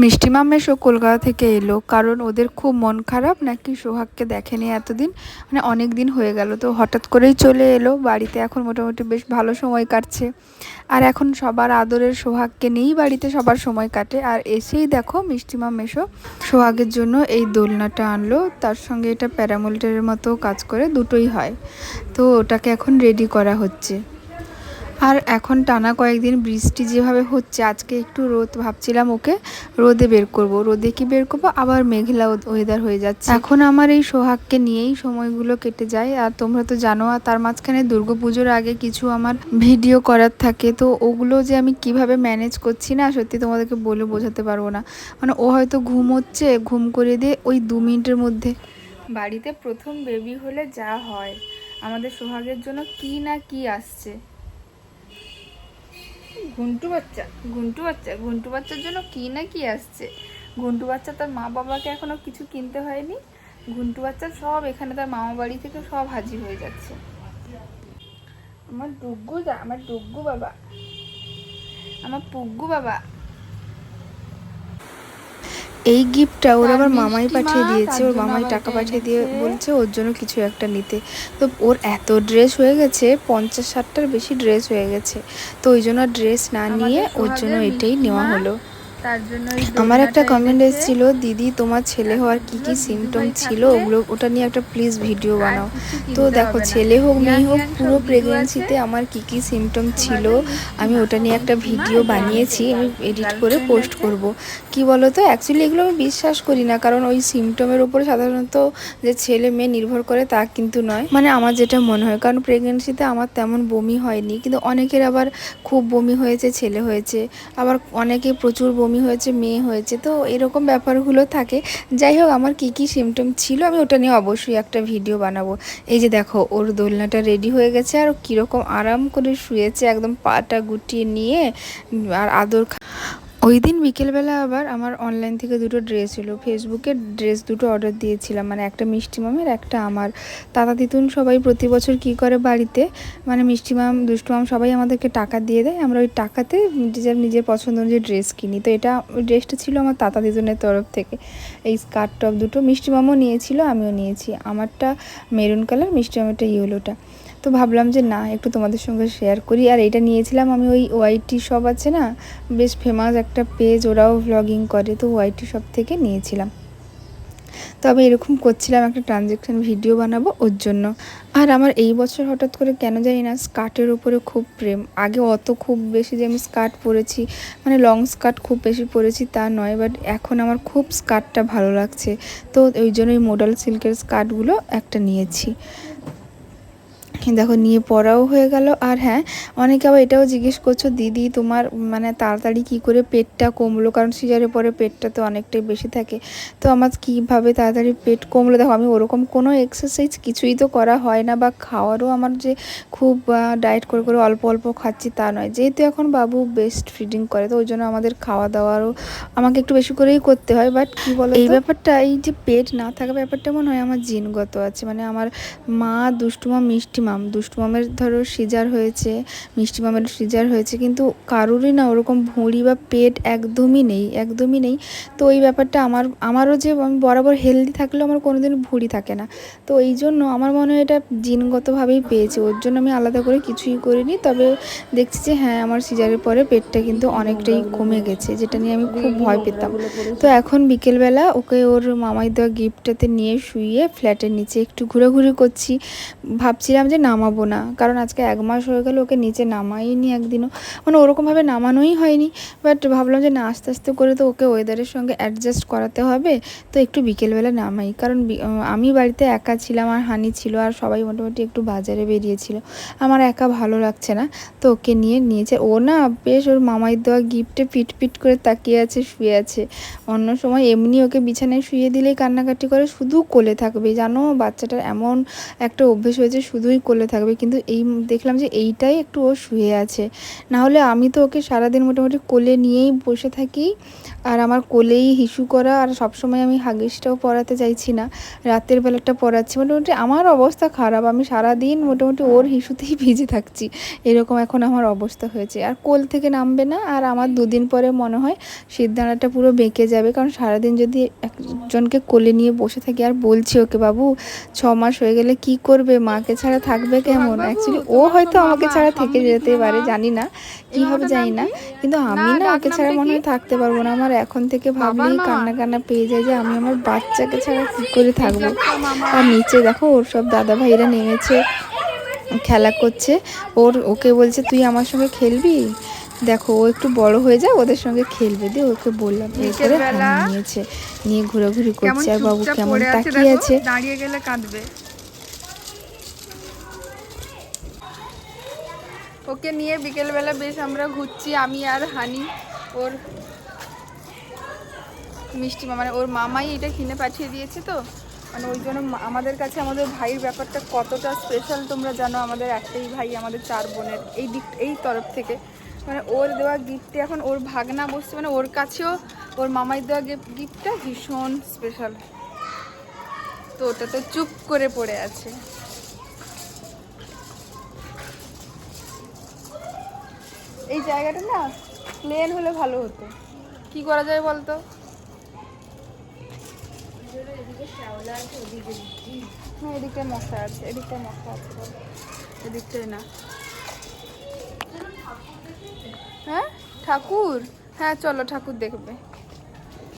মিষ্টি মামেশও কলকাতা থেকে এলো, কারণ ওদের খুব মন খারাপ নাকি সোহাগকে দেখেনি এতদিন? মানে অনেক দিন হয়ে গেল, তো হঠাৎ করেই চলে এলো, বাড়িতে এখন মোটামুটি বেশ ভালো সময় কাটছে। আর এখন সবার আদরের সোহাগকে নিয়েই বাড়িতে সবার সময় কাটে, আর এসেই দেখো মিষ্টি মামেশও সোহাগের জন্য এই দোলনাটা আনলো, তার সঙ্গে এটা প্যারামোল্টারের মতো কাজ করে দুটোই হয়, তো ওটাকে এখন রেডি করা হচ্ছে। আর এখন টানা কয়েকদিন বৃষ্টি যেভাবে হচ্ছে, আজকে একটু রোদ ভাবছিলাম ওকে, রোদে বের করব। রোদে কি বের করব? আবার মেঘলা ওয়েদার হয়ে যাচ্ছে। এখন আমার এই সোহাগকে নিয়েই সময়গুলো কেটে যায়। আর তোমরা তো জানো, আর তার মাঝখানে দুর্গাপুজোর আগে কিছু আমার ভিডিও করার থাকে। তো ওগুলো যে আমি কীভাবে ম্যানেজ করছি না, সত্যি তোমাদেরকে বলে বোঝাতে পারব না। মানে ও হয়তো ঘুম হচ্ছে, ঘুম করে দিয়ে ওই দু মিনিটের মধ্যে বাড়িতে প্রথম বেবি হলে যা হয়, আমাদের সোহাগের জন্য কি না কি আসছে। ঘুন্টু বাচ্চা, গুন্টু বাচ্চা, গুন্টু বাচ্চার জন্য কী না কি আসছে? গুন্টু বাচ্চা তার মা বাবাকে এখনও কিছু কিনতে হয়নি। গুন্টু বাচ্চা সব এখানে তার মামা বাড়ি থেকে সব হাজির হয়ে যাচ্ছে। আমার ডুগ্গু যা আমার ডুগ্গু বাবা, আমার পুগ্গু বাবা এই গিফটটা ওর আবার মামাই পাঠিয়ে দিয়েছে ওর মামাই টাকা পাঠিয়ে দিয়ে বলছে ওর জন্য কিছু একটা নিতে। তো ওর এত ড্রেস হয়ে গেছে পঞ্চাশ ষাটটার বেশি ড্রেস হয়ে গেছে। তো ওই জন্য ড্রেস না নিয়ে ওর জন্য এটাই নেওয়া হলো। আমার একটা কমেন্ট এসেছিল দিদি তোমার ছেলে হওয়ার কি কি সিমটম ছিল ওগুলো ওটা নিয়ে একটা প্লিজ ভিডিও বানাও। তো দেখো ছেলে হোক মেয়ে হোক পুরো প্রেগনেন্সিতে আমার কি কি সিমটম ছিল আমি ওটা নিয়ে একটা ভিডিও বানিয়েছি আমি এডিট করে পোস্ট করব। কি বলো তো অ্যাকচুয়ালি এগুলো আমি বিশ্বাস করি না কারণ ওই সিমটমের উপরে সাধারণত যে ছেলে মেয়ে নির্ভর করে তা কিন্তু নয়। মানে আমার যেটা মনে হয় কারণ প্রেগনেন্সিতে আমার তেমন বমি হয়নি কিন্তু অনেকের আবার খুব বমি হয়েছে ছেলে হয়েছে আবার অনেকে প্রচুর বমি হয়েছে, মেয়ে হয়েছে, তো এরকম ব্যাপারগুলো থাকে। যাই হোক, আমার কি কি সিমটম ছিল আমি ওটা নিয়ে অবশ্যই একটা ভিডিও বানাবো। এই যে দেখো, ওর দোলনাটা রেডি হয়ে গেছে আর কীরকম আরাম করে শুয়েছে, একদম পাটা গুটিয়ে নিয়ে আর আদর ওই দিন বিকেলবেলা আবার আমার অনলাইন থেকে দুটো ড্রেস এলো ফেসবুকে ড্রেস দুটো অর্ডার দিয়েছিলাম। মানে একটা মিষ্টি মামের, একটা আমার। তাতা দিতুন সবাই প্রতি বছর কী করে বাড়িতে? মানে মিষ্টি মাম, দুষ্টু মাম সবাই আমাদেরকে টাকা দিয়ে দেয়। আমরা ওই টাকাতে নিজের নিজের পছন্দ অনুযায়ী ড্রেস কিনি। তো এটা ড্রেসটা ছিল আমার তাতা দিতুনের তরফ থেকে। এই স্কার্ট টপ দুটো। মিষ্টি মামও নিয়েছিল, আমিও নিয়েছি। আমারটা মেরুন কালার মিষ্টি মামেরটা ইয়েলোটা তো ভাবলাম যে না, একটু তোমাদের সঙ্গে শেয়ার করি। আর এটা নিয়েছিলাম আমি ওই ওয়াইটি শপ আছে না? বেশ ফেমাস একটা পেজ ওরাও ভ্লগিং করে, তো ওয়াইটি শপ থেকে নিয়েছিলাম। তো আমি এরকম করছিলাম একটা ট্রানজ্যাকশান ভিডিও বানাবো ওর জন্য। আর আমার এই বছর হঠাৎ করে কেন জানি না স্কার্টের উপরে খুব প্রেম। আগে অত খুব বেশি যে আমি স্কার্ট পরেছি মানে লং স্কার্ট খুব বেশি পরেছি তা নয় বাট এখন আমার খুব স্কার্টটা ভালো লাগছে। তো ওই জন্য ওই মোডাল সিল্কের স্কার্টগুলো একটা নিয়েছি। দেখো নিয়ে পড়াও হয়ে গেল। আর হ্যাঁ অনেকে আবার এটাও জিজ্ঞেস করছ, দিদি, তোমার মানে তাড়াতাড়ি কি করে পেটটা কমলো? কারণ সিজারের পরে পেটটা তো অনেকটাই বেশি থাকে। তো আমার কীভাবে তাড়াতাড়ি পেট কমলো? দেখো, আমি ওরকম কোনো এক্সারসাইজ কিছুই তো করা হয় না বা খাওয়ারও আমার যে খুব ডায়েট করে করে অল্প অল্প খাচ্ছি তা নয়। যেহেতু এখন বাবু বেস্ট ফিডিং করে, তো ওই জন্য আমাদের খাওয়া দাওয়ারও আমাকে একটু বেশি করেই করতে হয়। বাট কী বলো এই ব্যাপারটা, এই যে পেট না থাকা ব্যাপারটা মনে হয় আমার জিনগত আছে। মানে আমার মা, দুষ্টুমা মিষ্টি মাম, দুষ্টু মামের ধরো সিজার হয়েছে, মিষ্টি মামের সিজার হয়েছে, কিন্তু কারোরই না ওরকম ভুঁড়ি বা পেট একদমই নেই একদমই নেই। তো ওই ব্যাপারটা আমার, আমারও যে আমি বরাবর হেলদি থাকলেও আমার কোনোদিন ভুঁড়ি থাকে না। তো এই জন্য আমার মনে হয় এটা জিনগতভাবেই পেয়েছে, ওর জন্য আমি আলাদা করে কিছুই করিনি, তবে দেখছি যে হ্যাঁ আমার সিজারের পরে পেটটা কিন্তু অনেকটাই কমে গেছে, যেটা নিয়ে আমি খুব ভয় পেতাম। তো এখন বিকেলবেলা ওকে ওর মামাই দেওয়া গিফটটাতে নিয়ে শুয়ে ফ্ল্যাটের নিচে একটু ঘুরে ঘোরাঘুরি করছি। ভাবছিলাম যে নামাবো না। কারণ আজকে এক মাস হয়ে গেল ওকে নিচে নামাইনি একদিনও। মানে ওরকমভাবে নামানোই হয়নি। বাট ভাবলাম যে না, আস্তে আস্তে করে তো ওকে ওয়েদারের সঙ্গে অ্যাডজাস্ট করাতে হবে। তো একটু বিকেলবেলা নামাই। কারণ আমি বাড়িতে একা ছিলাম, আর হানি ছিল, আর সবাই মোটামুটি একটু বাজারে বেরিয়েছিল। আমার একা ভালো লাগছে না। তো ওকে নিয়ে নিয়েছে। ও না, বেশ ওর মামাই দেওয়া গিফটে পিট পিট করে তাকিয়ে আছে, শুয়ে আছে। অন্য সময় এমনি ওকে বিছানায় শুয়ে দিলেই কান্নাকাটি করে, শুধু কোলে থাকবে জানো, বাচ্চাটার এমন একটা অভ্যেস হয়েছে, শুধুই কোলে থাকবে। কিন্তু এই দেখলাম যে এইটাই একটু ও শুয়ে আছে। না হলে আমি তো ওকে সারাদিন মোটামুটি কোলে নিয়েই বসে থাকি। আর আমার কোলেই হিসু করা আর সবসময় আমি হাগিসটাও পরাতে চাইছি না। রাতের বেলাটা পরাচ্ছি। মোটামুটি আমার অবস্থা খারাপ। আমি সারাদিন মোটামুটি ওর হিসুতেই ভিজে থাকছি। এরকম এখন আমার অবস্থা হয়েছে। আর কোল থেকে নামবে না। আর আমার দুদিন পরে মনে হয় সিদ্ধানাটা পুরো বেঁকে যাবে। কারণ সারাদিন যদি একজনকে কোলে নিয়ে বসে থাকি, আর বলছি ওকে, বাবু, ছ মাস হয়ে গেলে কি করবে? মাকে ছাড়া থাকবে কেমন? অ্যাকচুয়ালি ও হয়তো আমাকে ছাড়া থেকে যেতে পারে জানি না কি হবে জানি না। কিন্তু আমি না ওকে ছাড়া মনে হয় থাকতে পারব না। আমার এখন থেকে ভাবলেই কান্না কান্না পেয়ে যায় যে আমি আমার বাচ্চাকে ছাড়া কি করে থাকব? আর নিচে দেখো ওর সব দাদা ভাইরা নেমেছে খেলা করছে। ওর ওকে বলছে তুই আমার সঙ্গে খেলবি? দেখো ও একটু বড় হয়ে যায় ওদের সঙ্গে খেলবে। দিয়ে ওকে বললাম এই করে নিয়েছে নিয়ে ঘোরাঘুরি করছে। আর বাবু কেমন তাকিয়ে আছে। দাঁড়িয়ে গেলে কাঁদবে। ওকে নিয়ে বিকেলবেলা বেশ আমরা ঘুরছি, আমি আর হানি, ওর মিষ্টি মানে ওর মামাই এটা কিনে পাঠিয়ে দিয়েছে তো। মানে ওই জন্য আমাদের কাছে আমাদের ভাইয়ের ব্যাপারটা কতটা স্পেশাল তোমরা জানো, আমাদের একটাই ভাই, আমাদের চার বোনের এই দিক এই তরফ থেকে। মানে ওর দেওয়া গিফটে এখন ওর ভাগনা বসছে মানে ওর কাছেও ওর মামাই দেওয়া গিফটটা ভীষণ স্পেশাল তো ওটা তো চুপ করে পড়ে আছে। এই জায়গাটা না প্লেন হলে ভালো হতো। কি করা যায় বলতো? হ্যাঁ এদিকটায় মশা আছে এদিকটায় মশা আছে। এদিকটায় না। হ্যাঁ? ঠাকুর? হ্যাঁ চলো ঠাকুর দেখবে।